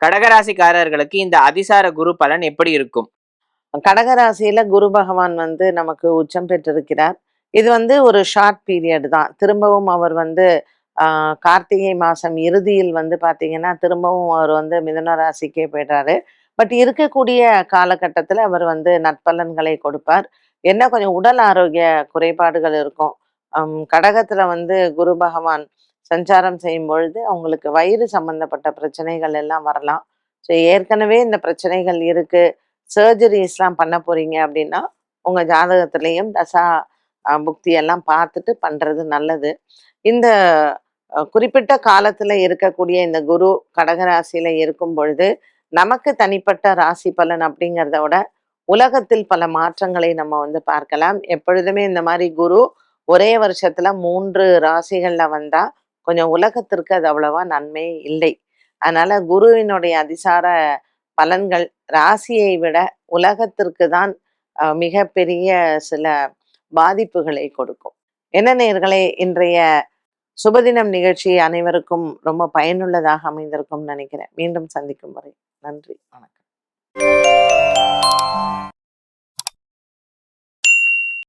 கடகராசிக்காரர்களுக்கு இந்த அதிசார குரு பலன் எப்படி இருக்கும்? கடகராசியில குரு பகவான் வந்து நமக்கு உச்சம் பெற்றிருக்கிறார். இது வந்து ஒரு ஷார்ட் பீரியட் தான். திரும்பவும் அவர் வந்து ஆஹ், கார்த்திகை மாசம் இறுதியில் வந்து பாத்தீங்கன்னா திரும்பவும் அவர் வந்து மிதுன ராசிக்கே போயிடுறாரு. பட் இருக்கக்கூடிய காலகட்டத்துல அவர் வந்து நற்பலன்களை கொடுப்பார். என்ன கொஞ்சம் உடல் ஆரோக்கிய குறைபாடுகள் இருக்கும். ஹம், கடகத்துல வந்து குரு பகவான் சஞ்சாரம் செய்யும் பொழுது அவங்களுக்கு வயிறு சம்பந்தப்பட்ட பிரச்சனைகள் எல்லாம் வரலாம். ஸோ ஏற்கனவே இந்த பிரச்சனைகள் இருக்கு. சர்ஜரிஸ்லாம் பண்ண போறீங்க அப்படின்னா உங்க ஜாதகத்திலையும் தசா அஹ், புக்தி எல்லாம் பார்த்துட்டு பண்றது நல்லது. இந்த குறிப்பிட்ட காலத்துல இருக்கக்கூடிய இந்த குரு கடகராசியில இருக்கும் பொழுது நமக்கு தனிப்பட்ட ராசி பலன் அப்படிங்கிறத விட உலகத்தில் பல மாற்றங்களை நம்ம வந்து பார்க்கலாம். எப்பொழுதுமே இந்த மாதிரி குரு ஒரே வருஷத்துல மூன்று ராசிகள்ல வந்தா கொஞ்சம் உலகத்திற்கு அது அவ்வளவா நன்மை இல்லை. அதனால குருவினுடைய அதிசார பலன்கள் ராசியை விட உலகத்திற்கு தான் மிக மிகப்பெரிய சில பாதிப்புகளை கொடுக்கும். என்ன நேர்களே இன்றைய சுபதினம் நிகழ்ச்சி அனைவருக்கும் ரொம்ப பயனுள்ளதாக அமைந்திருக்கும் நினைக்கிறேன். மீண்டும் சந்திக்கும் வரை நன்றி வணக்கம்.